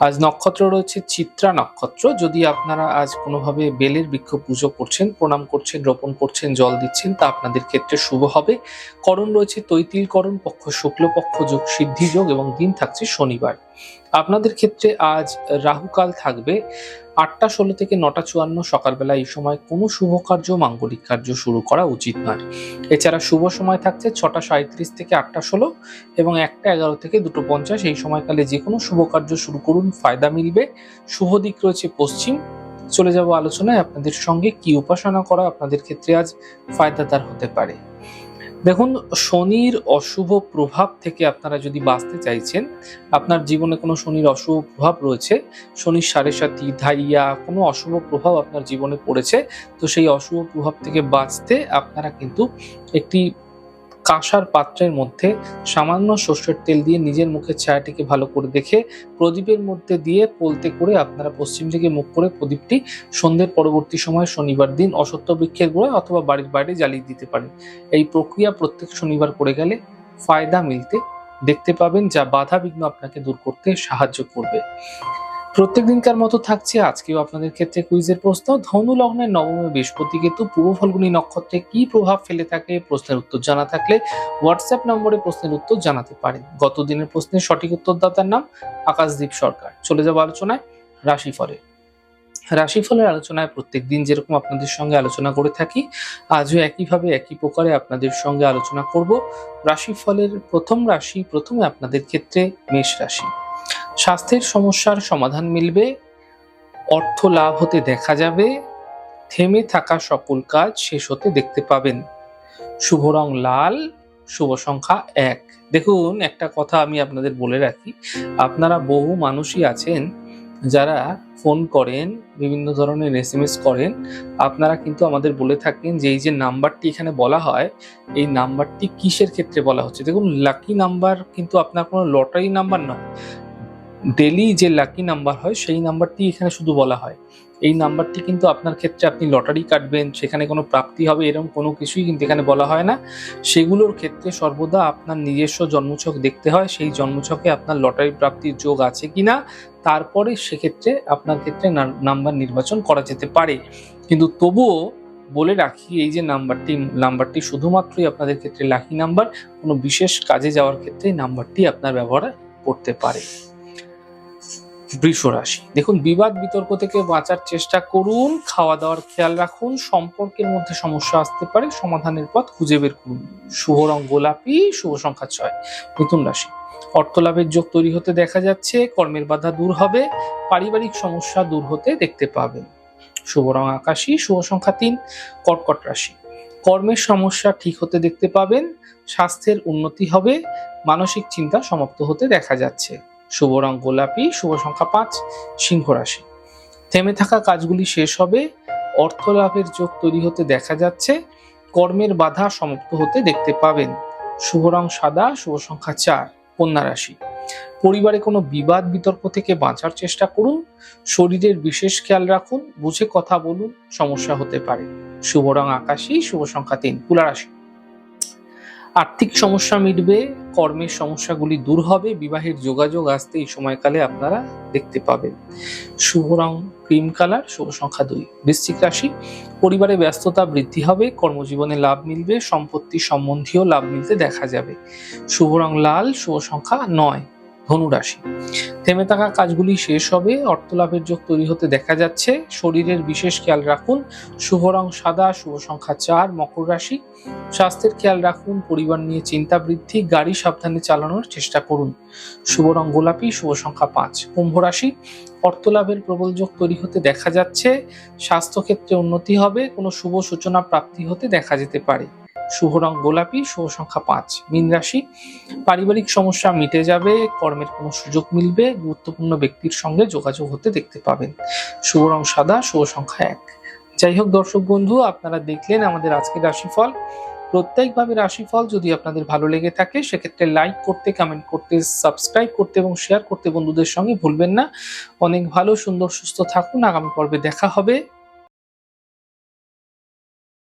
আজ নক্ষত্র রয়েছে চিত্রা নক্ষত্র। যদি আপনারা আজ কোনোভাবে বেলের বৃক্ষ পুজো করছেন, প্রণাম করছেন, রোপণ করছেন, জল দিচ্ছেন, তা আপনাদের ক্ষেত্রে শুভ হবে। করণ রয়েছে তৈতিলকরণ পক্ষ শুক্লপক্ষ যোগ সিদ্ধি যোগ এবং দিন থাকছে শনিবার। আপনাদের ক্ষেত্রে আজ রাহুকাল থাকবে আটটা ষোলো থেকে নটা চুয়ান্ন সকালবেলা। এই সময় কোনো শুভ কার্য, মাঙ্গলিক কার্য শুরু করা উচিত নয়। এছাড়া শুভ সময় থাকছে ছটা সাঁত্রিশ থেকে আটটা ষোলো এবং একটা এগারো থেকে দুটো পঞ্চাশ। এই সময়কালে যে কোনো শুভ কার্য শুরু করুন, ফায়দা মিলবে। শুভ দিক রয়েছে পশ্চিম। চলে যাব আলোচনায়। আপনাদের সঙ্গে কি উপাসনা করা আপনাদের ক্ষেত্রে আজ ফায়দাদার হতে পারে। দেখুন, শনির অশুভ প্রভাব থেকে আপনারা যদি বাঁচতে চাইছেন, আপনার জীবনে কোনো শনির অশুভ প্রভাব রয়েছে, শনির সাড়ে সাথী, ধাইয়া, কোনো অশুভ প্রভাব আপনার জীবনে পড়েছে, তো সেই অশুভ প্রভাব থেকে বাঁচতে আপনারা কিন্তু একটি কাঁসার পাত্রের মধ্যে সামান্য সর্ষের তেল দিয়ে নিজের মুখের ছায়াটিকে ভালো করে দেখে প্রদীপের মধ্যে দিয়ে পোলতে করে আপনারা পশ্চিম দিকে মুখ করে প্রদীপটি সন্ধ্যের পরবর্তী সময় শনিবার দিন অসত্য বৃক্ষের গোড়ায় অথবা বাড়ির বাইরে জ্বালিয়ে দিতে পারেন। এই প্রক্রিয়া প্রত্যেক শনিবার করে গেলে ফায়দা মিলতে দেখতে পাবেন যা বাধা বিঘ্ন আপনাকে দূর করতে সাহায্য করবে। প্রত্যেক দিনকার মতো থাকছে আজকেও আপনাদের ক্ষেত্রে কুইজের প্রশ্ন। ধনু লগ্নের নবমে বৃহস্পতি কেতু, পূর্ব ফল্গুনী নক্ষত্রে কি প্রভাব ফেলে থাকে প্রশ্নের উত্তর জানা থাকলে হোয়াটসঅ্যাপ নম্বরে প্রশ্নের উত্তর জানাতে পারেন। গত দিনের প্রশ্নের সঠিক উত্তরদাতার নাম আকাশদীপ সরকার। চলে যাব আলোচনায় রাশিফলের। রাশিফলের আলোচনায় প্রত্যেক দিন যেরকম আপনাদের সঙ্গে আলোচনা করে থাকি, আজও একইভাবে একই প্রকারে আপনাদের সঙ্গে আলোচনা করব। রাশিফলের প্রথম রাশি, প্রথমে আপনাদের ক্ষেত্রে মেষ রাশি। স্বাস্থ্যের সমস্যার সমাধান মিলবে, অর্থ লাভ হতে দেখা যাবে, থেমে থাকা সকল কাজ শেষ হতে দেখতে পাবেন। শুভ রং লাল, শুভ সংখ্যা এক। দেখুন, একটা কথা আমি আপনাদের বলে রাখি, আপনারা বহু মানুষই আছেন যারা ফোন করেন, বিভিন্ন ধরনের এস এম এস করেন। আপনারা কিন্তু আমাদের বলে থাকেন যে এই যে নাম্বারটি এখানে বলা হয়, এই নাম্বারটি কিসের ক্ষেত্রে বলা হচ্ছে? দেখুন লাকি নাম্বার কিন্তু আপনার কোনো লটারি নাম্বার নয়। ডেলি যে লাকি নাম্বার হয়, সেই নাম্বারটি এখানে শুধু বলা হয়। এই নাম্বারটি কিন্তু আপনার ক্ষেত্রে আপনি লটারি কাটবেন, সেখানে কোনো প্রাপ্তি হবে, এরকম কোনো কিছুই কিন্তু এখানে বলা হয় না। সেগুলোর ক্ষেত্রে সর্বদা আপনার নিজস্ব জন্মছক দেখতে হয়, সেই জন্মছকে আপনার লটারি প্রাপ্তির যোগ আছে কি না তারপরে সেক্ষেত্রে আপনার ক্ষেত্রে নাম্বার নির্বাচন করা যেতে পারে। কিন্তু তবুও বলে রাখি, এই যে নাম্বারটি নাম্বারটি শুধুমাত্রই আপনাদের ক্ষেত্রে লাকি নাম্বার কোনো বিশেষ কাজে যাওয়ার ক্ষেত্রে নাম্বারটি আপনার ব্যবহার করতে পারে। বৃষ রাশি দেখুন, বিবাদ, বিতর্ক থেকে বাঁচার চেষ্টা করুন খাওয়া দাওয়ার খেয়াল রাখুন, সম্পর্কের মধ্যে সমস্যা আসতে পারে, সমাধানের পথ খুঁজে বের করুন। শুভ রং গোলাপি, শুভ সংখ্যা ছয়, মিথুন রাশি। অর্থ লাভের যোগ তৈরি হতে দেখা যাচ্ছে, কর্মের বাধা দূর হবে, পারিবারিক সমস্যা দূর হতে দেখতে পাবেন। শুভ রং আকাশী, শুভ সংখ্যা তিন, কর্কট রাশি। কর্মের সমস্যা ঠিক হতে দেখতে পাবেন, স্বাস্থ্যের উন্নতি হবে, মানসিক চিন্তা সমাপ্ত হতে দেখা যাচ্ছে। শুভ রং গোলাপি, শুভ সংখ্যা পাঁচ, সিংহ রাশি। থেমে থাকা কাজগুলি শেষ হবে অর্থ লাভের যোগ তৈরি হতে দেখা যাচ্ছে, কর্মের বাধা সমাপ্ত হতে দেখতে পাবেন। শুভ রং সাদা, শুভ সংখ্যা চার, কন্যা রাশি। পরিবারে কোনো বিবাদ বিতর্ক থেকে বাঁচার চেষ্টা করুন, শরীরের বিশেষ খেয়াল রাখুন, বুঝে কথা বলুন, সমস্যা হতে পারে। শুভ রং আকাশী, শুভ সংখ্যা তিন, তুলা রাশি। আর্থিক সমস্যা মিটবে, কর্মের সমস্যাগুলি দূর হবে, বিবাহের যোগাযোগ আসতে এই সময়কালে আপনারা দেখতে পাবেন। শুভ রং, ক্রিম কালার, শুভ সংখ্যা দুই। বৃশ্চিক রাশি, পরিবারে ব্যস্ততা বৃদ্ধি হবে, কর্মজীবনে লাভ মিলবে, সম্পত্তি সম্বন্ধীয় লাভ মিলতে দেখা যাবে। শুভ রং লাল, শুভ সংখ্যা নয়। ধনু রাশি থেমে থাকা কাজগুলি শেষ হবে অর্থ লাভের যোগ তৈরি হতে দেখা যাচ্ছে। শরীরের বিশেষ খেয়াল রাখুন, শুভ রং সাদা, শুভ সংখ্যা চার, মকর রাশি। স্বাস্থ্যের খেয়াল রাখুন, পরিবার নিয়ে চিন্তা বৃদ্ধি, গাড়ি সাবধানে চালানোর চেষ্টা করুন। শুভ রং গোলাপি, শুভ সংখ্যা পাঁচ, কুম্ভ রাশি। অর্থ লাভের প্রবল যোগ তৈরি হতে দেখা যাচ্ছে। স্বাস্থ্যক্ষেত্রে উন্নতি হবে, কোনো শুভ সূচনা প্রাপ্তি হতে দেখা যেতে পারে। শুভ রং গোলাপি, শুভ সংখ্যা পাঁচ, মীন রাশি। পারিবারিক সমস্যা মিটে যাবে, কর্মের কোনো সুযোগ মিলবে, গুরুত্বপূর্ণ ব্যক্তির সঙ্গে যোগাযোগ হতে দেখতে পাবেন। শুভ রং সাদা, শুভ সংখ্যা এক। যাই হোক দর্শক বন্ধু, আপনারা দেখলেন আমাদের আজকের রাশিফল। প্রত্যেকভাবে রাশিফল যদি আপনাদের ভালো লেগে থাকে, সেক্ষেত্রে লাইক করতে কমেন্ট করতে সাবস্ক্রাইব করতে এবং শেয়ার করতে বন্ধুদের সঙ্গে ভুলবেন না। অনেক ভালো, সুন্দর, সুস্থ থাকুন। আগামী পর্বে দেখা হবে।